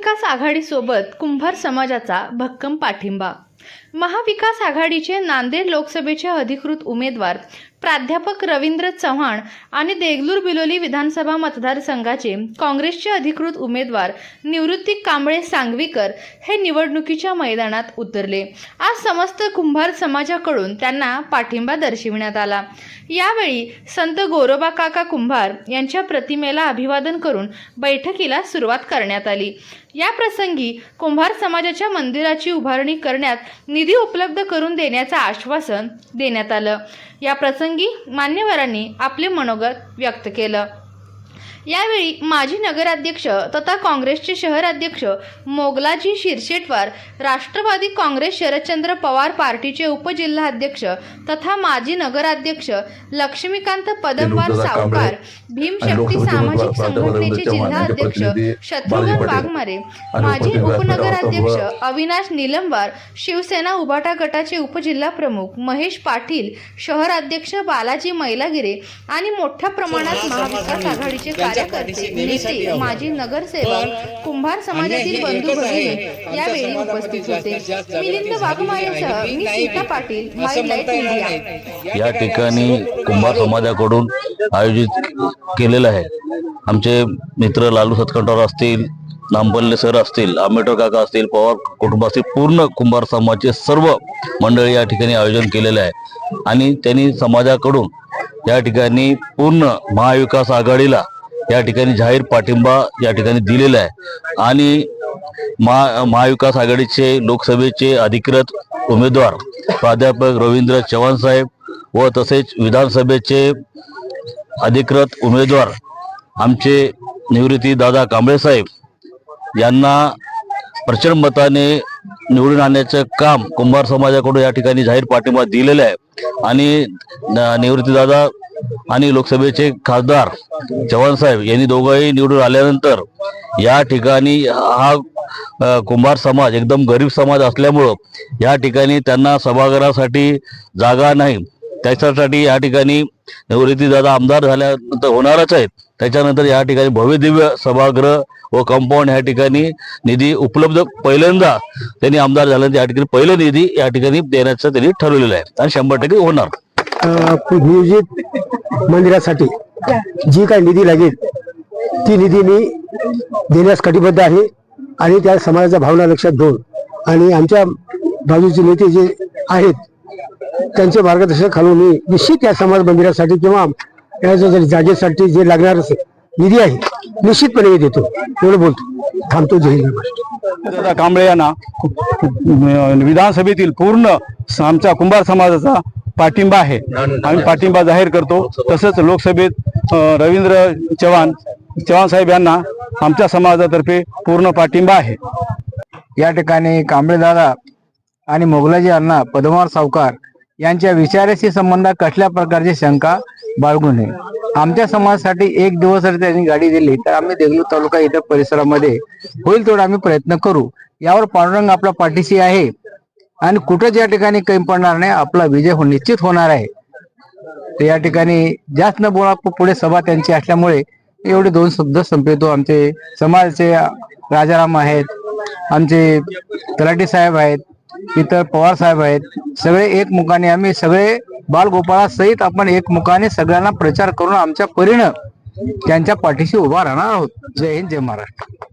महाविकास आघाडीसोबत कुंभार समाजाचा भक्कम पाठिंबा. महाविकास आघाडीचे नांदेड लोकसभेचे अधिकृत उमेदवार प्राध्यापक रवींद्र चव्हाण आणि देगलूर बिलोली विधानसभा मतदारसंघाचे काँग्रेसचे अधिकृत उमेदवार निवृत्ती कांबळे सांगवीकर हे निवडणुकीच्या मैदानात उतरले. आज समस्त कुंभार समाजाकडून त्यांना पाठिंबा दर्शविण्यात आला. यावेळी संत गोरोबा काका कुंभार यांच्या प्रतिमेला अभिवादन करून बैठकीला सुरुवात करण्यात आली. या प्रसंगी कुंभार समाजाच्या मंदिराची उभारणी करण्यात निधी उपलब्ध करून देण्याचं आश्वासन देण्यात आलं. या प्रसंगी मान्यवरांनी आपले मनोगत व्यक्त केलं. यावेळी माजी नगराध्यक्ष तथा काँग्रेसचे शहराध्यक्ष मोगलाजी शिरशेटवार राष्ट्रवादी काँग्रेस शरदचंद्र पवार पार्टीचे उपजिल्हाध्यक्ष तथा माजी नगराध्यक्ष लक्ष्मीकांत पदमवार सावकार भीमशक्ती सामाजिक संघटनेचे प्राध्यापक जिल्हा रवींद्र अध्यक्ष चव्हाण यांचे शत्रुघ्न वाघमारे माजी उपनगराध्यक्ष अविनाश निलंबार शिवसेना उभाटा गटाचे उपजिल्हा प्रमुख महेश पाटील शहराध्यक्ष बालाजी मैलागिरे आणि मोठ्या प्रमाणात महाविकास आघाडीचे कार्यकर्ते नेते माजी नगरसेवक कुंभार समाजातील बंधू भगिनी यावेळी उपस्थित होते. मिलिंद वाघमारेसह मी सीता पाटील वाईल्ड मीडिया या ठिकाणी कुंभार समाजाकडून आयोजित केलेलं आहे. आमचे मित्र लालू सतकंटावर असतील नांपल्ले सर असतील आंबेडकर काका असतील पवार कुटुंब असतील पूर्ण कुंभार समाजाचे सर्व मंडळी या ठिकाणी आयोजन केलेलं आहे. आणि त्यांनी समाजाकडून या ठिकाणी पूर्ण महाविकास आघाडीला या ठिकाणी जाहीर पाठिंबा या ठिकाणी दिलेला आहे. आणि महा महाविकास आघाडीचे लोकसभेचे अधिकृत उमेदवार प्राध्यापक रवींद्र चव्हाण साहेब व तसेच विधानसभेचे अधिकृत उमेदवार आमचे निवृत्ती दादा कांबळे साहेब यांना प्रचंड मताने निवडून आणण्याचं काम कुंभार समाजाकडून या ठिकाणी जाहीर पाठिंबा दिलेला आहे. आणि निवृत्तीदादा आणि लोकसभेचे खासदार चव्हाण साहेब यांनी दोघंही निवडून आल्यानंतर या ठिकाणी हा कुंभार समाज एकदम गरीब समाज असल्यामुळं या ठिकाणी त्यांना सभागृहासाठी जागा नाही. त्याच्यासाठी या ठिकाणी निवृत्ती दादा आमदार झाल्यानंतर होणारच आहेत. त्याच्यानंतर या ठिकाणी भव्य दिव्य सभागृह व कंपाऊंड या ठिकाणी निधी उपलब्ध पहिल्यांदा त्यांनी आमदार झाल्यानंतर या ठिकाणी पहिलं निधी या ठिकाणी देण्याचं त्यांनी ठरवलेलं आहे. आणि शंभर टक्के होणार. नियोजित मंदिरासाठी जी काही निधी लागेल ती निधी मी देण्यास कटिबद्ध आहे आणि त्या समाजाच्या भावना लक्षात घेऊन आणि आमच्या बाजूचे नेते जे आहेत त्यांचे मार्गदर्शन खालून मी निश्चित या समाज मंदिरासाठी किंवा या जागेसाठी जे लागणार असेल निधी आहे निश्चितपणे मी देतो. एवढं बोलतो. थांबतो. जय दादा कांबळे यांना विधानसभेतील पूर्ण आमच्या कुंभार समाजाचा पाठिंबा आहे. आम्ही पाठिंबा जाहीर करतो. तसंच लोकसभेत रवींद्र चव्हाण चव्हाण साहेब यांना आमच्या समाजातर्फे पूर्ण पाठिंबा आहे. या ठिकाणी कांबळे दादा आणि मोगलाजी अण्णा पद्मवार सावकार यांच्या विचाराशी संबंध कसल्या प्रकारची शंका बाळगू नये. आमच्या समाजासाठी एक दिवस जर त्यांनी गाडी दिली तर आम्ही देगलूर तालुका इतर परिसरामध्ये होईल तेवढा आम्ही प्रयत्न करू. यावर पांडुरंग आपला पाठीशी आहे. आणि कुठंच या ठिकाणी कमी पडणार नाही. आपला विजय हो निश्चित होणार आहे. तर या ठिकाणी जास्त न बोला पुढे सभा त्यांची असल्यामुळे एवढे दोन शब्द संपवतो आमचे समाजचे राजाराम आहेत आमचे तलाठी साहेब आहेत इतर पवार साहेब आहेत. सगळे एकमुखाने आम्ही सगळे बालगोपाळा सहित आपण एकमुखाने सगळ्यांना प्रचार करून आमच्या परीनं त्यांच्या पाठीशी उभा राहणार आहोत. जय हिंद जय महाराष्ट्र.